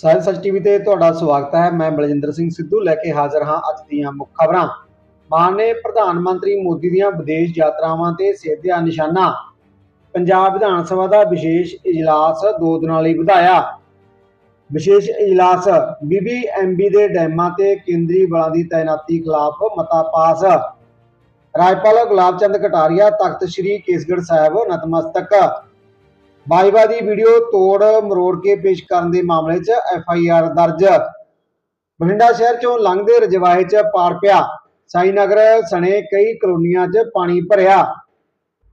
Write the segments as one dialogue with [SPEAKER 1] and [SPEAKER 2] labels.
[SPEAKER 1] ਸਾਹਿਬ ਸੱਚ ਟੀਵੀ ਤੇ ਤੁਹਾਡਾ ਸਵਾਗਤ ਹੈ। ਮੈਂ ਬਲਜਿੰਦਰ ਸਿੰਘ ਸਿੱਧੂ ਲੈ ਕੇ ਹਾਜ਼ਰ ਹਾਂ ਅੱਜ ਦੀਆਂ ਮੁੱਖ ਖਬਰਾਂ। ਮਾਨਯੋਗ ਪ੍ਰਧਾਨ ਮੰਤਰੀ ਮੋਦੀ ਦੀਆਂ ਵਿਦੇਸ਼ ਯਾਤਰਾਵਾਂ ਤੇ ਸੇਧਿਆ ਨਿਸ਼ਾਨਾ। ਪੰਜਾਬ ਵਿਧਾਨ ਸਭਾ ਦਾ ਵਿਸ਼ੇਸ਼ ਇਜਲਾਸ ਦੋ ਦਿਨਾਂ ਲਈ ਵਧਾਇਆ। ਵਿਸ਼ੇਸ਼ ਇਜਲਾਸ ਬੀਬੀਐਮਬੀ ਦੇ ਡੈਮਾਂ ਤੇ ਕੇਂਦਰੀ ਬਲਾਂ ਦੀ ਤਾਇਨਾਤੀ ਖਿਲਾਫ ਮਤਾ ਪਾਸ। ਰਾਜਪਾਲ ਗੁਲਾਬ ਚੰਦ ਕਟਾਰੀਆ ਤਖਤ ਸ੍ਰੀ ਕੇਸਗੜ੍ਹ ਸਾਹਿਬ ਨਤਮਸਤਕ। ਬਾਜਵਾ ਦੀ ਵੀਡੀਓ ਤੋੜ ਮਰੋੜ ਕੇ ਪੇਸ਼ ਕਰਨ ਦੇ ਮਾਮਲੇ 'ਚ ਐਫ ਆਈ ਆਰ ਦਰਜ। ਬਠਿੰਡਾ ਸ਼ਹਿਰ 'ਚੋਂ ਲੰਘਦੇ ਰਜਵਾਹੇ 'ਚ ਪਾੜ ਪਿਆ। ਸਾਈਨਗਰ ਸਣੇ ਕਈ ਕਲੋਨੀਆਂ 'ਚ ਪਾਣੀ ਭਰਿਆ।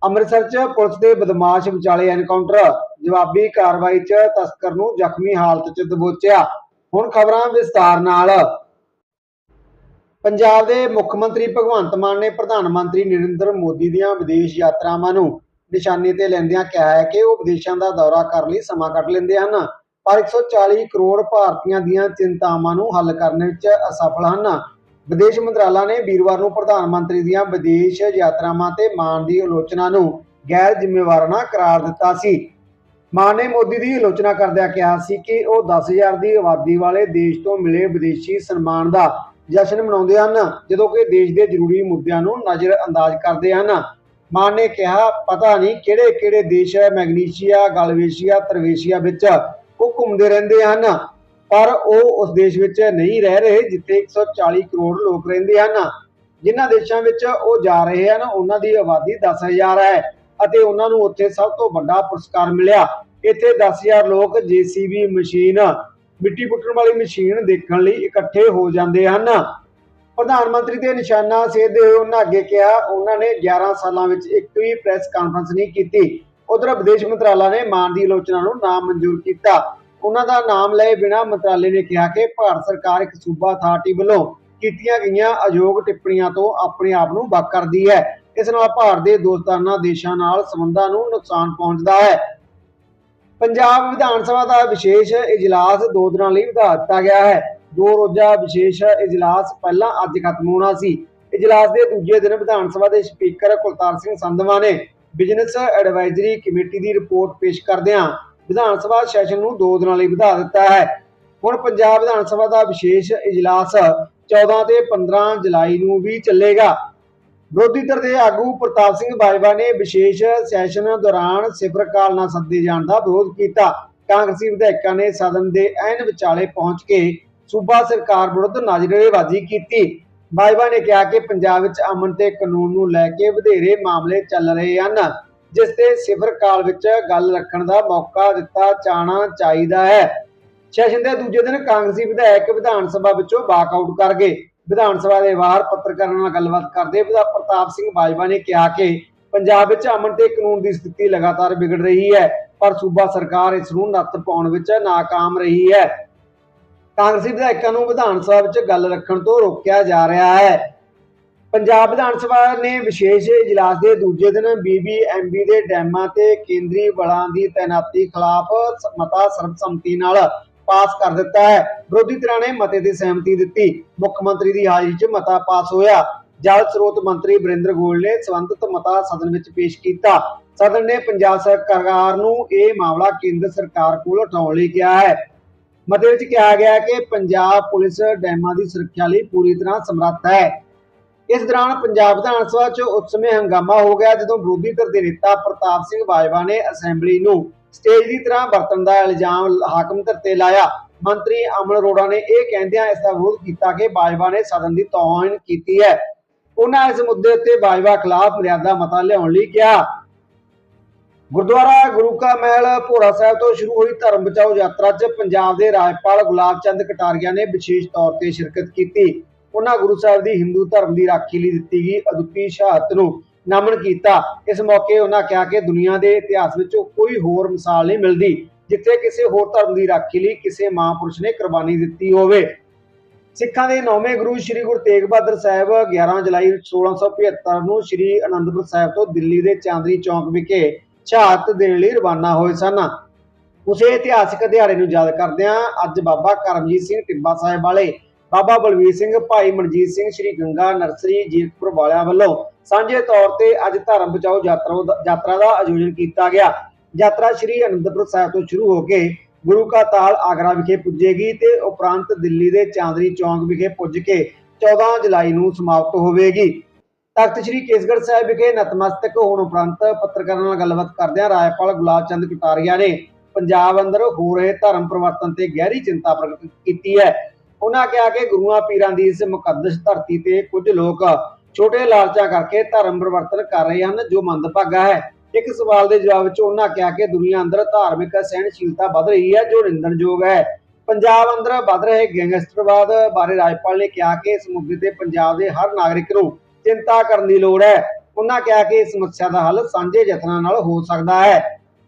[SPEAKER 1] ਅੰਮ੍ਰਿਤਸਰ 'ਚ ਪੁਲਿਸ ਦੇ ਬਦਮਾਸ਼ ਵਿਚਾਲੇ ਐਨਕਾਊਂਟਰ। ਜਵਾਬੀ ਕਾਰਵਾਈ 'ਚ ਤਸਕਰ ਨੂੰ ਜ਼ਖਮੀ ਹਾਲਤ 'ਚ ਦਬੋਚਿਆ। ਹੁਣ ਖਬਰਾਂ ਵਿਸਤਾਰ ਨਾਲ। ਪੰਜਾਬ ਦੇ ਮੁੱਖ ਮੰਤਰੀ ਭਗਵੰਤ ਮਾਨ ਨੇ ਪ੍ਰਧਾਨ ਮੰਤਰੀ ਨਰਿੰਦਰ ਮੋਦੀ ਦੀਆਂ ਵਿਦੇਸ਼ ਯਾਤਰਾਵਾਂ ਨੂੰ ਨਿਸ਼ਾਨੇ ਤੇ ਲੈਂਦਿਆਂ ਕਿਹਾ ਹੈ ਕਿ ਉਹ ਵਿਦੇਸ਼ਾਂ ਦਾ ਦੌਰਾ ਕਰਨ ਲਈ ਸਮਾਂ ਕੱਢ ਲੈਂਦੇ ਹਨ, ਪਰ 140 ਕਰੋੜ ਭਾਰਤੀਆਂ ਦੀਆਂ ਚਿੰਤਾਵਾਂ ਨੂੰ ਹੱਲ ਕਰਨ ਵਿੱਚ ਅਸਫਲ ਹਨ। ਵਿਦੇਸ਼ ਮੰਤਰਾਲਾ ਨੇ ਵੀਰਵਾਰ ਨੂੰ ਪ੍ਰਧਾਨ ਮੰਤਰੀ ਦੀਆਂ ਵਿਦੇਸ਼ ਯਾਤਰਾਵਾਂ ਤੇ ਮਾਨ ਦੀ ਆਲੋਚਨਾ ਨੂੰ ਗੈਰ ਜ਼ਿੰਮੇਵਾਰਾਨਾ ਕਰਾਰ ਦਿੱਤਾ ਸੀ। ਮਾਨ ਨੇ ਮੋਦੀ ਦੀ ਆਲੋਚਨਾ ਕਰਦਿਆਂ ਕਿਹਾ ਸੀ ਕਿ ਉਹ 10000 ਦੀ ਆਬਾਦੀ ਵਾਲੇ ਦੇਸ਼ ਤੋਂ ਮਿਲੇ ਵਿਦੇਸ਼ੀ ਸਨਮਾਨ ਦਾ ਜਸ਼ਨ ਮਨਾਉਂਦੇ ਹਨ, ਜਦੋਂ ਕਿ ਦੇਸ਼ ਦੇ ਜ਼ਰੂਰੀ ਮੁੱਦਿਆਂ ਨੂੰ ਨਜ਼ਰ ਅੰਦਾਜ਼ ਕਰਦੇ ਹਨ। ਮਾਨ ਨੇ ਕਿਹਾ, ਪਤਾ ਨਹੀਂ ਕਿਹੜੇ ਕਿਹੜੇ ਦੇਸ਼ ਮੈਗਨੀਸ਼ੀਆ, ਗਲਵੇਸ਼ੀਆ, ਤਰਵੇਸ਼ੀਆ ਵਿੱਚ ਉਹ ਘੁੰਮਦੇ ਰਹਿੰਦੇ ਹਨ, ਪਰ ਉਹ ਉਸ ਦੇਸ਼ ਵਿੱਚ ਨਹੀਂ ਰਹਿ ਰਹੇ ਜਿੱਥੇ 140 ਕਰੋੜ ਲੋਕ ਰਹਿੰਦੇ ਹਨ। ਜਿਨ੍ਹਾਂ ਦੇਸ਼ਾਂ ਵਿੱਚ ਉਹ ਜਾ ਰਹੇ ਹਨ, ਉਹਨਾਂ ਦੀ ਆਬਾਦੀ 10000 ਹੈ ਅਤੇ ਉਹਨਾਂ ਨੂੰ ਉੱਥੇ ਸਭ ਤੋਂ ਵੱਡਾ ਪੁਰਸਕਾਰ ਮਿਲਿਆ। ਇੱਥੇ 10000 ਲੋਕ ਜੀਸੀਬੀ ਮਸ਼ੀਨ, ਮਿੱਟੀ ਪੁੱਟਣ ਵਾਲੀ ਮਸ਼ੀਨ ਦੇਖਣ ਲਈ ਇਕੱਠੇ ਹੋ ਜਾਂਦੇ ਹਨ। ਪ੍ਰਧਾਨ ਮੰਤਰੀ ਦੇ ਨਿਸ਼ਾਨਾ ਸੇਧਦੇ ਹੋਏ ਉਹਨਾਂ ਅੱਗੇ ਕਿਹਾ, ਉਹਨਾਂ ਨੇ 11 ਸਾਲਾਂ ਵਿੱਚ ਇੱਕ ਵੀ ਪ੍ਰੈਸ ਕਾਨਫਰੰਸ ਨਹੀਂ ਕੀਤੀ। ਉਧਰ ਵਿਦੇਸ਼ ਮੰਤਰਾਲਾ ਨੇ ਮਾਨ ਦੀ ਆਲੋਚਨਾ ਨੂੰ ਨਾ ਮਨਜ਼ੂਰ ਕੀਤਾ। ਉਹਨਾਂ ਦਾ ਨਾਮ ਲਏ ਬਿਨਾਂ ਮੰਤਰਾਲੇ ਨੇ ਕਿਹਾ ਕਿ ਭਾਰਤ ਸਰਕਾਰ ਇੱਕ ਸੂਬਾ ਅਥਾਰਟੀ ਵੱਲੋਂ ਕੀਤੀਆਂ ਗਈਆਂ ਅਯੋਗ ਟਿੱਪਣੀਆਂ ਤੋਂ ਆਪਣੇ ਆਪ ਨੂੰ ਵੱਖ ਕਰਦੀ ਹੈ। ਇਸ ਨਾਲ ਭਾਰਤ ਦੇ ਦੋਸਤਾਨਾ ਦੇਸ਼ਾਂ ਨਾਲ ਸੰਬੰਧਾਂ ਨੂੰ ਨੁਕਸਾਨ ਪਹੁੰਚਦਾ ਹੈ। ਪੰਜਾਬ ਵਿਧਾਨ ਸਭਾ ਦਾ ਵਿਸ਼ੇਸ਼ ਇਜਲਾਸ ਦੋ ਦਿਨਾਂ ਲਈ ਵਧਾ ਦਿੱਤਾ ਗਿਆ ਹੈ। ਦੋ ਰੋਜ਼ਾ ਵਿਸ਼ੇਸ਼ ਇਜਲਾਸ ਪਹਿਲਾਂ ਅੱਜ ਖਤਮ ਹੋਣਾ ਸੀ। ਇਜਲਾਸ ਦੇ ਦੂਜੇ ਦਿਨ ਵਿਧਾਨ ਸਭਾ ਦੇ ਸਪੀਕਰ ਕੁਲਤਾਰ ਸਿੰਘ ਸੰਧਵਾ ਨੇ ਬਿਜ਼ਨਸ ਐਡਵਾਈਜ਼ਰੀ ਕਮੇਟੀ ਦੀ ਰਿਪੋਰਟ ਪੇਸ਼ ਕਰਦਿਆਂ ਵਿਧਾਨ ਸਭਾ ਸੈਸ਼ਨ ਨੂੰ ਦੋ ਦਿਨਾਂ ਲਈ ਵਧਾ ਦਿੱਤਾ ਹੈ। ਹੁਣ ਪੰਜਾਬ ਵਿਧਾਨ ਸਭਾ ਦਾ ਵਿਸ਼ੇਸ਼ ਇਜਲਾਸ 14 ਤੇ 15 ਜੁਲਾਈ ਨੂੰ ਵੀ ਚੱਲੇਗਾ। ਵਿਰੋਧੀ ਧਿਰ ਦੇ ਆਗੂ ਪ੍ਰਤਾਪ ਸਿੰਘ ਬਾਜਵਾ ਨੇ ਵਿਸ਼ੇਸ਼ ਸੈਸ਼ਨ ਦੌਰਾਨ ਸਿਫਰ ਕਾਲ ਨਾ ਸੱਦੇ ਜਾਣ ਦਾ ਵਿਰੋਧ ਕੀਤਾ। ਕਾਂਗਰਸੀ ਵਿਧਾਇਕਾਂ ਨੇ ਸਦਨ ਦੇ ਐਨ ਵਿਚਾਲੇ ਪਹੁੰਚ ਕੇ ਸੂਬਾ ਸਰਕਾਰ ਵਿਰੁੱਧ ਨਾਅਰੇਬਾਜ਼ੀ ਕੀਤੀ। ਬਾਜਵਾ ਨੇ ਕਿਹਾ ਕਿ ਪੰਜਾਬ ਵਿੱਚ ਅਮਨ ਤੇ ਕਾਨੂੰਨ ਨੂੰ ਲੈ ਕੇ ਵਧੇਰੇ ਮਾਮਲੇ ਚੱਲ ਰਹੇ ਹਨ, ਜਿਸ ਤੇ ਸਿਫਰ ਕਾਲ ਵਿੱਚ ਗੱਲ ਰੱਖਣ ਦਾ ਮੌਕਾ ਦਿੱਤਾ ਜਾਣਾ ਚਾਹੀਦਾ ਹੈ। ਸੈਸ਼ਨ ਦੇ ਦੂਜੇ ਦਿਨ ਕਾਂਗਰਸੀ ਵਿਧਾਇਕ ਵਿਧਾਨ ਸਭਾ ਵਿੱਚੋਂ ਵਾਕਆਊਟ ਕਰ ਗਏ। ਵਿਧਾਨ ਸਭਾ ਦੇ ਬਾਹਰ ਪੱਤਰਕਾਰਾਂ ਨਾਲ ਗੱਲਬਾਤ ਕਰਦੇ ਪ੍ਰਤਾਪ ਸਿੰਘ ਬਾਜਵਾ ਨੇ ਕਿਹਾ ਕਿ ਪੰਜਾਬ ਵਿੱਚ ਅਮਨ ਤੇ ਕਾਨੂੰਨ ਦੀ ਸਥਿਤੀ ਲਗਾਤਾਰ ਵਿਗੜ ਰਹੀ ਹੈ, ਪਰ ਸੂਬਾ ਸਰਕਾਰ ਇਸ ਨੂੰ ਨੱਥ ਪਾਉਣ ਵਿੱਚ ਨਾਕਾਮ ਰਹੀ ਹੈ। ਕਾਂਗਰਸੀ ਵਿਧਾਇਕਾਂ ਨੂੰ ਵਿਧਾਨ ਸਭਾ ਵਿੱਚ ਗੱਲ ਰੱਖਣ ਤੋਂ ਰੋਕਿਆ ਜਾ ਰਿਹਾ ਹੈ। ਪੰਜਾਬ ਵਿਧਾਨ ਸਭਾ ਨੇ ਵਿਸ਼ੇਸ਼ ਇਜਲਾਸ ਦੇ ਦੂਜੇ ਦਿਨ ਬੀਬੀਐਮਬੀ ਦੇ ਡੈਮਾਂ ਤੇ ਕੇਂਦਰੀ ਬਲਾਂ ਦੀ ਤਾਇਨਾਤੀ ਖਿਲਾਫ ਮਤਾ ਸਰਬਸੰਮਤੀ ਨਾਲ ਪਾਸ ਕਰ ਦਿੱਤਾ ਹੈ। ਵਿਰੋਧੀ ਧਿਰਾਂ ਨੇ ਮਤੇ ਤੇ ਸਹਿਮਤੀ ਦਿੱਤੀ। ਮੁੱਖ ਮੰਤਰੀ ਦੀ ਹਾਜ਼ਰੀ 'ਚ ਮਤਾ ਪਾਸ ਹੋਇਆ। ਜਲ ਸਰੋਤ ਮੰਤਰੀ ਬਰਿੰਦਰ ਗੋਇਲ ਨੇ ਸੰਬੰਧਿਤ ਮਤਾ ਸਦਨ ਵਿੱਚ ਪੇਸ਼ ਕੀਤਾ। ਸਦਨ ਨੇ ਪੰਜਾਬ ਸਰਕਾਰ ਨੂੰ ਇਹ ਮਾਮਲਾ ਕੇਂਦਰ ਸਰਕਾਰ ਕੋਲ ਉਠਾਉਣ ਲਈ ਕਿਹਾ ਹੈ। ਮਤੇ ਵਿੱਚ ਕਿਹਾ ਗਿਆ ਹੈ ਕਿ ਪੰਜਾਬ ਪੁਲਿਸ ਡੈਮਾਂ ਦੀ ਸੁਰੱਖਿਆ ਲਈ ਪੂਰੀ ਤਰ੍ਹਾਂ ਸਮਰੱਥ ਹੈ। ਇਸ ਦੌਰਾਨ ਪੰਜਾਬ ਵਿਧਾਨ ਸਭਾ 'ਚ ਉਸ ਸਮੇਂ ਹੰਗਾਮਾ ਹੋ ਗਿਆ ਜਦੋਂ ਵਿਰੋਧੀ ਧਿਰ ਦੇ ਨੇਤਾ ਪ੍ਰਤਾਪ ਸਿੰਘ ਬਾਜਵਾ ਨੇ ਅਸੈਂਬਲੀ ਨੂੰ ਸਟੇਜ ਦੀ ਤਰ੍ਹਾਂ ਵਰਤਣ ਦਾ ਇਲਜ਼ਾਮ ਹਾਕਮ ਧਿਰ ਤੇ ਲਾਇਆ। ਮੰਤਰੀ ਅਮਨ ਅਰੋੜਾ ਨੇ ਇਹ ਕਹਿੰਦਿਆਂ ਇਸ ਦਾ ਵਿਰੋਧ ਕੀਤਾ ਕਿ ਬਾਜਵਾ ਨੇ ਸਦਨ ਦੀ ਤੋਹਨ ਕੀਤੀ ਹੈ। ਉਹਨਾਂ ਇਸ ਮੁੱਦੇ ਉੱਤੇ ਬਾਜਵਾ ਖਿਲਾਫ ਮਰਿਆਦਾ ਮਤਾ ਲਿਆਉਣ ਲਈ ਕਿਹਾ। ਗੁਰਦੁਆਰਾ ਗੁਰੂ ਕਾ ਮਹਿਲ ਭੋਰਾ ਸਾਹਿਬ ਤੋਂ ਸ਼ੁਰੂ ਹੋਈ ਧਰਮ ਬਚਾਓ ਯਾਤਰਾ 'ਚ ਪੰਜਾਬ ਦੇ ਰਾਜਪਾਲ ਗੁਲਾਬ ਚੰਦ ਕਟਾਰੀਆ ਨੇ ਵਿਸ਼ੇਸ਼ ਤੌਰ ਤੇ ਸ਼ਿਰਕਤ ਕੀਤੀ। ਉਹਨਾਂ ਗੁਰੂ ਸਾਹਿਬ ਦੀ ਹਿੰਦੂ ਧਰਮ ਦੀ ਰਾਖੀ ਲਈ ਦਿੱਤੀ ਗਈ ਅਦੁੱਤੀ ਸ਼ਹਾਦਤ ਨੂੰ ਨਮਨ ਕੀਤਾ। ਇਸ ਮੌਕੇ ਉਹਨਾਂ ਕਿਹਾ ਕਿ ਦੁਨੀਆ ਦੇ ਇਤਿਹਾਸ ਵਿੱਚ ਕੋਈ ਹੋਰ ਮਿਸਾਲ ਨਹੀਂ ਮਿਲਦੀ, ਜਿੱਥੇ ਕਿਸੇ ਹੋਰ ਧਰਮ ਦੀ ਰਾਖੀ ਲਈ ਕਿਸੇ ਮਹਾਂਪੁਰਸ਼ ਨੇ ਕੁਰਬਾਨੀ ਦਿੱਤੀ ਹੋਵੇ। ਸਿੱਖਾਂ ਦੇ ਨੌਵੇਂ ਗੁਰੂ ਸ੍ਰੀ ਗੁਰੂ ਤੇਗ ਬਹਾਦਰ ਸਾਹਿਬ 11 ਜੁਲਾਈ 1675 ਨੂੰ ਸ੍ਰੀ ਅਨੰਦਪੁਰ ਸਾਹਿਬ ਤੋਂ ਦਿੱਲੀ ਦੇ ਚਾਂਦਨੀ ਚੌਂਕ ਵਿਖੇ ਸ਼ਹਾਦਤ ਦੇਣ ਲਈ ਰਵਾਨਾ ਹੋਏ ਸਨ। ਉਸੇ ਇਤਿਹਾਸਿਕ ਦਿਹਾੜੇ ਨੂੰ ਯਾਦ ਕਰਦਿਆਂ ਅੱਜ ਬਾਬਾ ਕਰਮਜੀਤ ਸਿੰਘ ਟਿੱਬਾ ਸਾਹਿਬ ਵਾਲੇ ਬਾਬਾ ਬਲਵੀਰ ਸਿੰਘ, ਭਾਈ ਮਨਜੀਤ ਸਿੰਘ, ਸ੍ਰੀ ਗੰਗਾ ਨਰਸਰੀ, ਜੀਰਕਪੁਰ ਵਾਲਿਆਂ ਵੱਲੋਂ ਸਾਂਝੇ ਤੌਰ ਤੇ ਅੱਜ ਧਰਮ ਬਚਾਓ ਯਾਤਰਾ ਯਾਤਰਾ ਦਾ ਆਯੋਜਨ ਕੀਤਾ ਗਿਆ। ਯਾਤਰਾ ਸ੍ਰੀ ਅਨੰਦਪੁਰ ਸਾਹਿਬ ਤੋਂ ਸ਼ੁਰੂ ਹੋ ਕੇ ਗੁਰੂ ਕਾ ਤਾਲ ਆਗਰਾ ਵਿਖੇ ਪੁੱਜੇਗੀ ਤੇ ਉਪਰੰਤ ਦਿੱਲੀ ਦੇ ਚਾਂਦਨੀ ਚੌਂਕ ਵਿਖੇ ਪੁੱਜ ਕੇ 14 ਜੁਲਾਈ ਨੂੰ ਸਮਾਪਤ ਹੋਵੇਗੀ। ਤਖਤ ਸ੍ਰੀ ਕੇਸਗੜ੍ਹ ਸਾਹਿਬ ਵਿਖੇ ਨਤਮਸਤਕ ਹੋਣ ਉਪਰੰਤ ਪੱਤਰਕਾਰਾਂ ਨਾਲ ਗੱਲਬਾਤ ਕਰਦਿਆਂ ਰਾਜਪਾਲ ਗੁਲਾਬ ਚੰਦ ਕਟਾਰੀਆ ਨੇ ਪੰਜਾਬ ਅੰਦਰ ਹੋ ਰਹੇ ਧਰਮ ਪਰਿਵਰਤਨ ਤੇ ਗਹਿਰੀ ਚਿੰਤਾ ਪ੍ਰਗਟ ਕੀਤੀ ਹੈ। ਉਹਨਾਂ ਕਿਹਾ ਕਿ ਗੁਰੂਆਂ ਪੀਰਾਂ ਦੀ ਇਸ ਮੁਕੱਦਸ ਧਰਤੀ ਤੇ ਕੁਝ ਲੋਕ ਛੋਟੇ ਲਾਲਚਾਂ ਕਰਕੇ ਧਰਮ ਪਰਿਵਰਤਨ ਕਰ ਰਹੇ ਹਨ, ਜੋ ਮੰਦਭਾਗਾ ਹੈ। ਇੱਕ ਸਵਾਲ ਦੇ ਜਵਾਬ ਵਿੱਚ ਉਹਨਾਂ ਕਿਹਾ ਕਿ ਦੁਨੀਆ ਅੰਦਰ ਧਾਰਮਿਕ ਸਹਿਣਸ਼ੀਲਤਾ ਵੱਧ ਰਹੀ ਹੈ, ਜੋ ਨਿੰਦਣਯੋਗ ਹੈ। ਪੰਜਾਬ ਅੰਦਰ ਵੱਧ ਰਹੇ ਗੈਂਗਸਟਰਵਾਦ ਬਾਰੇ ਰਾਜਪਾਲ ਨੇ ਕਿਹਾ ਕਿ ਇਸ ਮੁੱਦੇ ਤੇ ਪੰਜਾਬ ਦੇ ਹਰ ਨਾਗਰਿਕ ਨੂੰ ਚਿੰਤਾ ਕਰਨ ਦੀ ਲੋੜ ਹੈ। ਉਹਨਾਂ ਕਿਹਾ ਕਿ ਇਸ ਸਮੱਸਿਆ ਦਾ ਹੱਲ ਸਾਂਝੇ ਯਤਨਾਂ ਨਾਲ ਹੋ ਸਕਦਾ ਹੈ।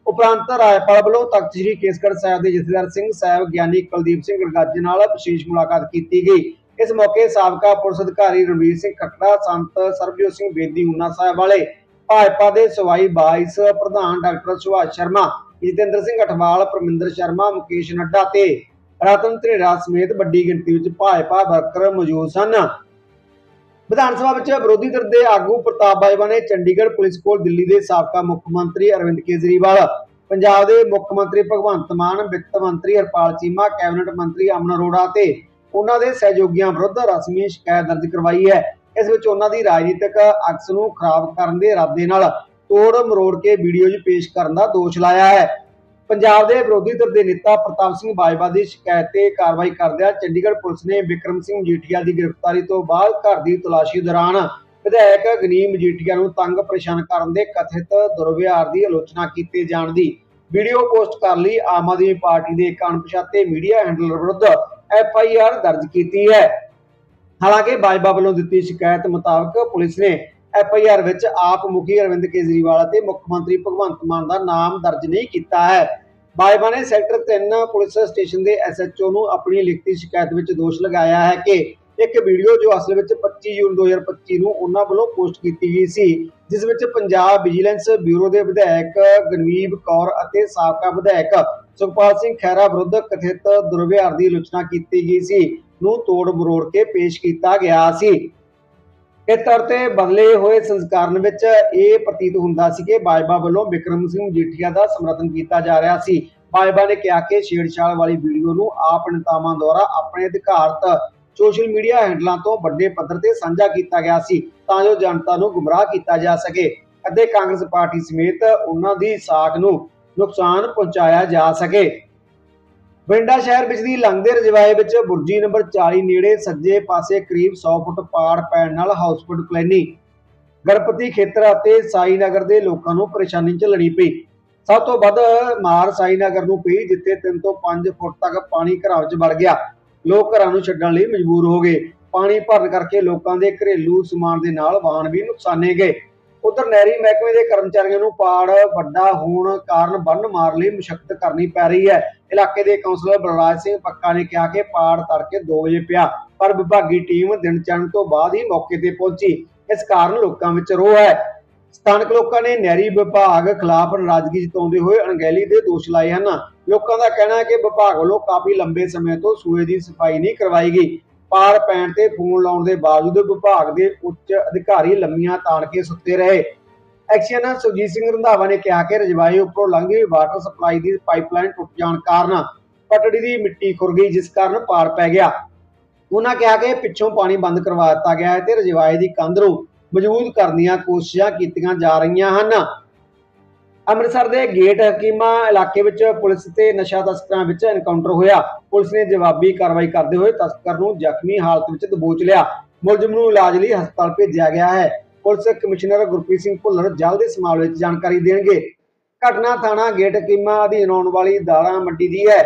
[SPEAKER 1] ਉਪਰੰਤ ਰਾਜਪਾਲ ਵੱਲੋਂ ਤਖਤ ਸ੍ਰੀ ਕੇਸਗੜ੍ਹ ਸਾਹਿਬ ਦੇ ਜਥੇਦਾਰ ਸਿੰਘ ਸਾਹਿਬ, ਗਿਆਨੀ ਕੁਲਦੀਪ ਸਿੰਘ ਗੜਗਾਜੇ ਨਾਲ ਵਿਸ਼ੇਸ਼ ਮੁਲਾਕਾਤ ਕੀਤੀ ਗਈ। ਇਸ ਮੌਕੇ ਸਾਬਕਾ ਪੁਲਿਸ ਅਧਿਕਾਰੀ ਰਣਵੀਰ ਸਿੰਘ ਖੱਟੜਾ, ਸੰਤ ਸਰਬਜੋਤ ਸਿੰਘ ਬੇਦੀ, ਉਨਾ ਸਾਹਿਬ ਵਾਲੇ, ਭਾਜਪਾ ਦੇ ਸਵਾਈ ਬਾਈਸ ਪ੍ਰਧਾਨ ਡਾਕਟਰ ਸੁਭਾਸ਼ ਸ਼ਰਮਾ, ਜਤਿੰਦਰ ਸਿੰਘ ਅਠਵਾਲ, ਪਰਮਿੰਦਰ ਸ਼ਰਮਾ, ਮੁਕੇਸ਼ ਨੱਡਾ ਤੇ ਰਤਨ ਧਨੇਰਾ ਸਮੇਤ ਵੱਡੀ ਗਿਣਤੀ ਵਿੱਚ ਭਾਜਪਾ ਵਰਕਰ ਮੌਜੂਦ ਸਨ। ਵਿਧਾਨ ਸਭਾ ਵਿੱਚ ਵਿਰੋਧੀ ਧਿਰ ਦੇ ਆਗੂ ਪ੍ਰਤਾਪ ਬਾਜਵਾ ਨੇ ਚੰਡੀਗੜ੍ਹ ਪੁਲਿਸ ਕੋਲ ਦਿੱਲੀ ਦੇ ਸਾਬਕਾ ਮੁੱਖ ਮੰਤਰੀ ਅਰਵਿੰਦ ਕੇਜਰੀਵਾਲ, ਪੰਜਾਬ ਦੇ ਮੁੱਖ ਮੰਤਰੀ ਭਗਵੰਤ ਮਾਨ, ਵਿੱਤ ਮੰਤਰੀ ਹਰਪਾਲ ਚੀਮਾ, ਕੈਬਨਿਟ ਮੰਤਰੀ ਅਮਨ ਅਰੋੜਾ ਤੇ ਉਹਨਾਂ ਦੇ ਸਹਿਯੋਗੀਆਂ ਵਿਰੁੱਧ ਰਸਮੀ ਸ਼ਿਕਾਇਤ ਦਰਜ ਕਰਵਾਈ ਹੈ। ਇਸ ਵਿੱਚ ਉਹਨਾਂ ਦੀ ਰਾਜਨੀਤਿਕ ਅਕਸ ਨੂੰ ਖਰਾਬ ਕਰਨ ਦੇ ਇਰਾਦੇ ਨਾਲ ਤੋੜ ਮਰੋੜ ਕੇ ਵੀਡੀਓਜ਼ ਪੇਸ਼ ਕਰਨ ਦਾ ਦੋਸ਼ ਲਾਇਆ ਹੈ। ਪੰਜਾਬ ਦੇ ਵਿਰੋਧੀ ਧਿਰ ਦੇ ਨੇਤਾ ਪ੍ਰਤਾਪ ਸਿੰਘ ਬਾਜਵਾ ਦੀ ਸ਼ਿਕਾਇਤ ਤੇ ਕਾਰਵਾਈ ਕਰਦਿਆਂ ਚੰਡੀਗੜ੍ਹ ਪੁਲਿਸ ਨੇ ਵਿਕਰਮ ਸਿੰਘ ਮਜੀਠੀਆ ਦੀ ਗ੍ਰਿਫਤਾਰੀ ਤੋਂ ਬਾਅਦ ਘਰ ਦੀ ਤਲਾਸ਼ੀ ਦੌਰਾਨ ਵਿਧਾਇਕ ਗਨੀਮ ਮਜੀਠੀਆ ਨੂੰ ਤੰਗ ਪਰੇਸ਼ਾਨ ਕਰਨ ਦੇ ਕਥਿਤ ਦੁਰਵਿਹਾਰ ਦੀ ਆਲੋਚਨਾ ਕੀਤੇ ਜਾਣ ਦੀ ਵੀਡੀਓ ਪੋਸਟ ਕਰ ਲਈ ਆਮ ਆਦਮੀ ਪਾਰਟੀ ਦੇ ਇੱਕ ਅਣਪਛਾਤੇ ਮੀਡੀਆ ਹੈਂਡਲਰ ਵਿਰੁੱਧ ਐਫ ਆਈ ਆਰ ਦਰਜ ਕੀਤੀ ਹੈ। ਹਾਲਾਂਕਿ ਬਾਜਵਾ ਵੱਲੋਂ ਦਿੱਤੀ ਸ਼ਿਕਾਇਤ ਮੁਤਾਬਕ ਪੁਲਿਸ ਨੇ ਐਫ ਆਈ ਆਰ ਵਿੱਚ ਆਪ ਮੁਖੀ ਅਰਵਿੰਦ ਕੇਜਰੀਵਾਲ ਅਤੇ ਮੁੱਖ ਮੰਤਰੀ ਭਗਵੰਤ ਮਾਨ ਦਾ ਨਾਮ ਦਰਜ ਨਹੀਂ ਕੀਤਾ ਹੈ। ਬਾਜਵਾ ਨੇ ਸੈਕਟਰ 3 ਪੁਲਿਸ ਸਟੇਸ਼ਨ ਦੇ ਐਸਐਚਓ ਨੂੰ ਆਪਣੀ ਲਿਖਤੀ ਸ਼ਿਕਾਇਤ ਵਿੱਚ ਦੋਸ਼ ਲਗਾਇਆ ਹੈ ਕਿ ਇੱਕ ਵੀਡੀਓ ਜੋ ਅਸਲ ਵਿੱਚ 25 ਜੂਨ 2025 ਨੂੰ ਉਹਨਾਂ ਵੱਲੋਂ ਪੋਸਟ ਕੀਤੀ ਗਈ ਸੀ, ਜਿਸ ਵਿੱਚ ਪੰਜਾਬ ਵਿਜੀਲੈਂਸ ਬਿਊਰੋ ਦੇ ਵਿਧਾਇਕ ਗਨਵੀਬ ਕੌਰ ਅਤੇ ਸਾਬਕਾ ਵਿਧਾਇਕ ਸੁਖਪਾਲ ਸਿੰਘ ਖਹਿਰਾ ਵਿਰੁੱਧ ਕਥਿਤ ਦੁਰਵਿਹਾਰ ਦੀ ਆਲੋਚਨਾ ਕੀਤੀ ਗਈ ਸੀ, ਨੂੰ ਤੋੜ ਮਰੋੜ ਕੇ ਪੇਸ਼ ਕੀਤਾ ਗਿਆ ਸੀ। ਇਸ ਤੌਰ ਤੇ ਬਦਲੇ ਹੋਏ ਸੰਸਕਰਣ ਵਿੱਚ ਇਹ ਪ੍ਰਤੀਤ ਹੁੰਦਾ ਸੀ ਕਿ ਬਾਜਵਾ ਵੱਲੋਂ ਵਿਕਰਮ ਸਿੰਘ ਮਜੀਠੀਆ ਦਾ ਸਮਰਥਨ ਕੀਤਾ ਜਾ ਰਿਹਾ ਸੀ। ਬਾਜਵਾ ਨੇ ਕਿਹਾ ਕਿ ਛੇੜਛਾੜ ਵਾਲੀ ਵੀਡੀਓ ਨੂੰ ਆਪ ਨੇਤਾਵਾਂ ਦੁਆਰਾ ਆਪਣੇ ਅਧਿਕਾਰਤ ਸੋਸ਼ਲ ਮੀਡੀਆ ਹੈਂਡਲਾਂ ਤੋਂ ਵੱਡੇ ਪੱਧਰ ਤੇ ਸਾਂਝਾ ਕੀਤਾ ਗਿਆ ਸੀ ਤਾਂ ਜੋ ਜਨਤਾ ਨੂੰ ਗੁੰਮਰਾਹ ਕੀਤਾ ਜਾ ਸਕੇ ਅਤੇ ਕਾਂਗਰਸ ਪਾਰਟੀ ਸਮੇਤ ਉਹਨਾਂ ਦੀ ਸਾਖ ਨੂੰ ਨੁਕਸਾਨ ਪਹੁੰਚਾਇਆ ਜਾ ਸਕੇ। ਬਠਿੰਡਾ ਸ਼ਹਿਰ ਵਿੱਚ ਦੀ ਲੰਘਦੇ ਰਜਵਾਏ ਵਿੱਚ ਬੁਰਜੀ ਨੰਬਰ 40 ਨੇੜੇ ਸੱਜੇ ਪਾਸੇ ਕਰੀਬ 100 ਫੁੱਟ ਪਾੜ ਪੈਣ ਨਾਲ ਹਾਊਸਫੁੱਟ ਕਲੈਨੀ ਗਣਪਤੀ ਖੇਤਰ ਅਤੇ ਸਾਈ ਨਗਰ ਦੇ ਲੋਕਾਂ ਨੂੰ ਪਰੇਸ਼ਾਨੀ ਝੱਲਣੀ ਪਈ। ਸਭ ਤੋਂ ਵੱਧ ਮਾਰ ਸਾਈ ਨਗਰ ਨੂੰ ਪਈ, ਜਿੱਥੇ 3 ਤੋਂ 5 ਫੁੱਟ ਤੱਕ ਪਾਣੀ ਘਰਾਂ ਵਿੱਚ ਵੜ ਗਿਆ। ਲੋਕ ਘਰਾਂ ਨੂੰ ਛੱਡਣ ਲਈ ਮਜਬੂਰ ਹੋ ਗਏ। ਪਾਣੀ ਭਰਨ ਕਰਕੇ ਲੋਕਾਂ ਦੇ ਘਰੇਲੂ ਸਮਾਨ ਦੇ ਨਾਲ ਵਾਹਨ ਵੀ ਨੁਕਸਾਨੇ ਗਏ। ਉਧਰ ਨਹਿਰੀ ਮਹਿਕਮੇ ਦੇ ਕਰਮਚਾਰੀਆਂ ਨੂੰ ਪਾੜ, ਵੱਡਾ ਹੋਣ ਕਾਰਨ ਬੰਨ ਮਾਰ ਲਈ ਮੁਸ਼ਕਲ ਕਰਨੀ ਪੈ ਰਹੀ ਹੈ। ਇਲਾਕੇ ਦੇ ਕਾਉਂਸਲਰ ਬਲਰਾਜ ਸਿੰਘ ਪੱਕਾ ਨੇ ਕਿਹਾ ਕਿ ਪਾੜ ਤੜਕੇ 2 ਵਜੇ ਪਿਆ, ਪਰ ਵਿਭਾਗੀ ਟੀਮ ਦਿਨ ਚੜ੍ਹਨ ਤੋਂ ਬਾਅਦ ਹੀ ਮੌਕੇ ਤੇ ਪਹੁੰਚੀ। ਇਸ ਕਾਰਨ ਲੋਕਾਂ ਵਿੱਚ ਰੋਹ ਹੈ। ਸਥਾਨਕ ਲੋਕਾਂ ਨੇ ਨਹਿਰੀ ਵਿਭਾਗ ਖਿਲਾਫ ਨਾਰਾਜ਼ਗੀ ਜਤਾਉਂਦੇ ਹੋਏ ਅਣਗਹਿਲੀ ਦੇ ਦੋਸ਼ ਲਾਏ ਹਨ। ਲੋਕਾਂ ਦਾ ਕਹਿਣਾ ਹੈ ਕਿ ਵਿਭਾਗ ਵੱਲੋਂ ਕਾਫੀ ਲੰਬੇ ਸਮੇਂ ਤੋਂ ਸੂਏ ਦੀ ਸਫ਼ਾਈ ਨਹੀਂ ਕਰਵਾਈ ਗਈ। ਪਾੜ ਪੈਣ ਤੇ ਫੋਨ ਲਾਉਣ ਦੇ ਬਾਵਜੂਦ ਵਿਭਾਗ ਦੇ ਉੱਚ ਅਧਿਕਾਰੀ ਲੰਮੀਆਂ ਤਾਣ ਕੇ ਸੁੱਤੇ ਰਹੇ। ਐਕਸ਼ਨ ਸੁਰਜੀਤ ਸਿੰਘ ਰੰਧਾਵਾ ਨੇ ਕਿਹਾ ਕਿ ਰਜਵਾਏ ਉੱਪਰੋਂ ਲੰਘੀ ਵਾਟਰ ਸਪਲਾਈ ਦੀ ਪਾਈਪਲਾਈਨ ਟੁੱਟ ਜਾਣ ਕਾਰਨ ਪਟੜੀ ਦੀ ਮਿੱਟੀ ਖੁਰ ਗਈ, ਜਿਸ ਕਾਰਨ ਪਾਰ ਪੈ ਗਿਆ। ਉਹਨਾਂ ਕਿਹਾ ਕਿ ਪਿੱਛੋਂ ਪਾਣੀ ਬੰਦ ਕਰਵਾ ਦਿੱਤਾ ਗਿਆ ਹੈ ਤੇ ਰਜਵਾਏ ਦੀ ਕੰਧ ਨੂੰ ਮਜ਼ਬੂਤ ਕਰਨ ਦੀਆਂ ਕੋਸ਼ਿਸ਼ਾਂ ਕੀਤੀਆਂ ਜਾ ਰਹੀਆਂ ਹਨ। ਅੰਮ੍ਰਿਤਸਰ ਦੇ ਗੇਟ ਹਕੀਮਾ ਇਲਾਕੇ ਵਿੱਚ ਪੁਲਿਸ ਤੇ ਨਸ਼ਾ ਤਸਕਰਾਂ ਵਿੱਚ ਐਨਕਾਊਂਟਰ ਹੋਇਆ। ਪੁਲਿਸ ਨੇ ਜਵਾਬੀ ਕਾਰਵਾਈ ਕਰਦੇ ਹੋਏ ਤਸਕਰ ਨੂੰ ਜ਼ਖਮੀ ਹਾਲਤ ਵਿੱਚ ਦਬੋਚ ਲਿਆ। ਮੁਲਜ਼ਮ ਨੂੰ ਇਲਾਜ ਲਈ ਹਸਪਤਾਲ ਭੇਜਿਆ ਗਿਆ ਹੈ। ਪੁਲਿਸ ਕਮਿਸ਼ਨਰ ਗੁਰਪ੍ਰੀਤ ਸਿੰਘ ਭੁੱਲਰ ਜਲਦ ਇਸ ਮਾਮਲੇ ਵਿੱਚ ਜਾਣਕਾਰੀ ਦੇਣਗੇ। ਘਟਨਾ ਥਾਣਾ ਗੇਟ ਹਕੀਮਾ ਅਧੀਨ ਆਉਣ ਵਾਲੀ ਦਾਣਾ ਮੰਡੀ ਦੀ ਹੈ।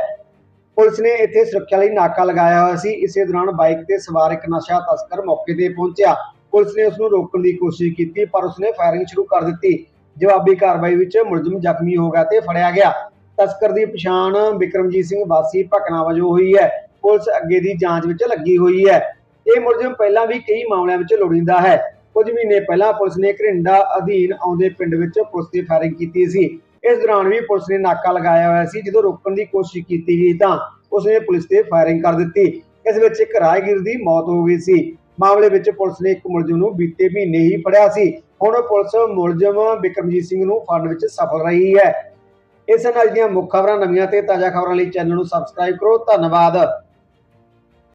[SPEAKER 1] ਪੁਲਿਸ ਨੇ ਇੱਥੇ ਸੁਰੱਖਿਆ ਲਈ ਨਾਕਾ ਲਗਾਇਆ ਹੋਇਆ ਸੀ। ਇਸੇ ਦੌਰਾਨ ਬਾਈਕ ਤੇ ਸਵਾਰ ਇੱਕ ਨਸ਼ਾ ਤਸਕਰ ਮੌਕੇ ਤੇ ਪਹੁੰਚਿਆ। ਪੁਲਿਸ ਨੇ ਉਸ ਨੂੰ ਰੋਕਣ ਦੀ ਕੋਸ਼ਿਸ਼ ਕੀਤੀ, ਪਰ ਉਸਨੇ ਫਾਇਰਿੰਗ ਸ਼ੁਰੂ ਕਰ ਦਿੱਤੀ। ਜਵਾਬੀ ਕਾਰਵਾਈ ਵਿੱਚ ਮੁਲਜ਼ਮ ਜ਼ਖਮੀ ਹੋ ਗਿਆ ਤੇ ਫੜਿਆ ਗਿਆ। ਤਸਕਰ ਦੀ ਪਛਾਣ ਵਿਕਰਮਜੀਤ ਸਿੰਘ ਵਾਸੀ ਭਕਨਾ ਵਜੋਂ ਹੋਈ ਹੈ। ਪੁਲਿਸ ਅੱਗੇ ਦੀ ਜਾਂਚ ਵਿੱਚ ਲੱਗੀ ਹੋਈ ਹੈ। ਇਹ ਮੁਲਜ਼ਮ ਪਹਿਲਾਂ ਵੀ ਕਈ ਮਾਮਲਿਆਂ ਵਿੱਚ ਲੋੜੀਂਦਾ ਹੈ। ਕੁਝ ਮਹੀਨੇ ਪਹਿਲਾਂ ਪੁਲਿਸ ਨੇ ਘਰਿੰਡਾ ਅਧੀਨ ਆਉਂਦੇ ਪਿੰਡ ਵਿੱਚ ਪੁਲਿਸ ਦੀ ਫਾਇਰਿੰਗ ਕੀਤੀ ਸੀ। ਇਸ ਦੌਰਾਨ ਵੀ ਪੁਲਿਸ ਨੇ ਨਾਕਾ ਲਗਾਇਆ ਹੋਇਆ ਸੀ। ਜਦੋਂ ਰੋਕਣ ਦੀ ਕੋਸ਼ਿਸ਼ ਕੀਤੀ ਗਈ ਤਾਂ ਉਸਨੇ ਪੁਲਿਸ ਤੇ ਫਾਇਰਿੰਗ ਕਰ ਦਿੱਤੀ। ਇਸ ਵਿੱਚ ਇੱਕ ਰਾਹਗੀਰ ਦੀ ਮੌਤ ਹੋ ਗਈ ਸੀ। ਮਾਮਲੇ ਵਿੱਚ ਪੁਲਿਸ ਨੇ ਇੱਕ ਮੁਲਜ਼ਮ ਨੂੰ ਬੀਤੇ ਮਹੀਨੇ ਹੀ ਫੜਿਆ ਸੀ। ਹੁਣ ਪੁਲਿਸ ਮੁਲਜ਼ਮ ਬਿਕਰਮਜੀਤ ਸਿੰਘ ਨੂੰ ਫੜਨ ਵਿੱਚ ਸਫਲ ਰਹੀ ਹੈ। ਇਸ ਨਾਲ ਦੀਆਂ ਮੁੱਖ ਖਬਰਾਂ ਨਵੀਆਂ ਤੇ ਤਾਜ਼ਾ ਖਬਰਾਂ ਲਈ ਚੈਨਲ ਨੂੰ ਸਬਸਕ੍ਰਾਈਬ ਕਰੋ। ਧੰਨਵਾਦ।